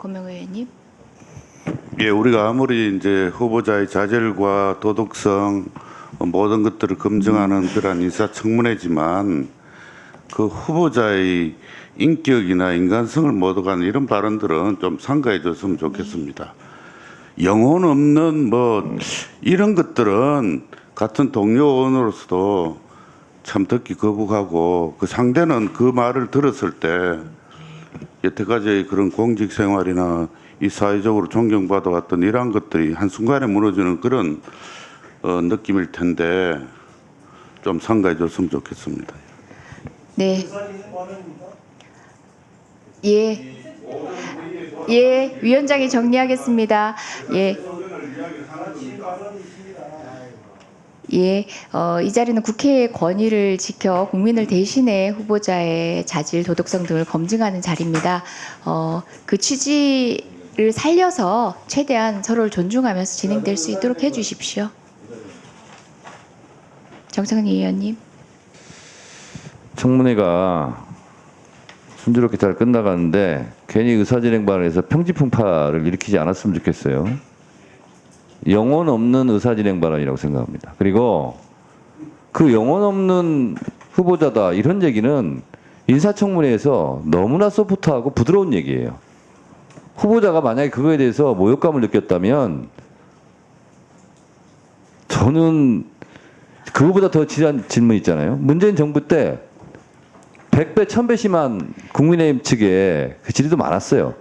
권명 의원님. 예, 우리가 아무리 이제 후보자의 자질과 도덕성 뭐 모든 것들을 검증하는 그러한 인사청문회지만 그 후보자의 인격이나 인간성을 모독하는 이런 발언들은 좀 삼가해 줬으면 좋겠습니다. 영혼 없는 뭐 이런 것들은 같은 동료 의원으로서도 참 듣기 거북하고 그 상대는 그 말을 들었을 때 여태까지의 그런 공직 생활이나 이 사회적으로 존경받아 왔던 이러한 것들이 한순간에 무너지는 그런 어, 느낌일 텐데 좀 상가해 줬으면 좋겠습니다. 네. 예. 예, 위원장이 정리하겠습니다. 예. 예, 어, 이 자리는 국회의 권위를 지켜 국민을 대신해 후보자의 자질, 도덕성 등을 검증하는 자리입니다. 어, 그 취지를 살려서 최대한 서로를 존중하면서 진행될 수 있도록 해주십시오. 정상훈 의원님. 청문회가 순조롭게 잘 끝나가는데 괜히 의사진행반에서 평지풍파를 일으키지 않았으면 좋겠어요. 영혼 없는 의사진행 발언이라고 생각합니다. 그리고 그 영혼 없는 후보자다 이런 얘기는 인사청문회에서 너무나 소프트하고 부드러운 얘기예요. 후보자가 만약에 그거에 대해서 모욕감을 느꼈다면 저는 그거보다 더 지난 질문 있잖아요. 문재인 정부 때 100배, 1000배 심한 국민의힘 측에 그 질의도 많았어요.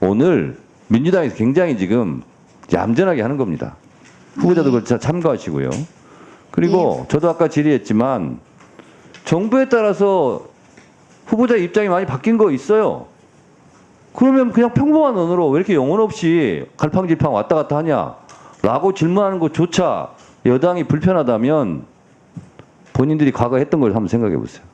오늘 민주당에서 굉장히 지금 얌전하게 하는 겁니다. 후보자도 네. 그렇 참고하시고요. 그리고 저도 아까 질의했지만 정부에 따라서 후보자 입장이 많이 바뀐 거 있어요. 그러면 그냥 평범한 언어로 왜 이렇게 영혼 없이 갈팡질팡 왔다 갔다 하냐? 라고 질문하는 것조차 여당이 불편하다면 본인들이 과거 했던 걸 한번 생각해 보세요.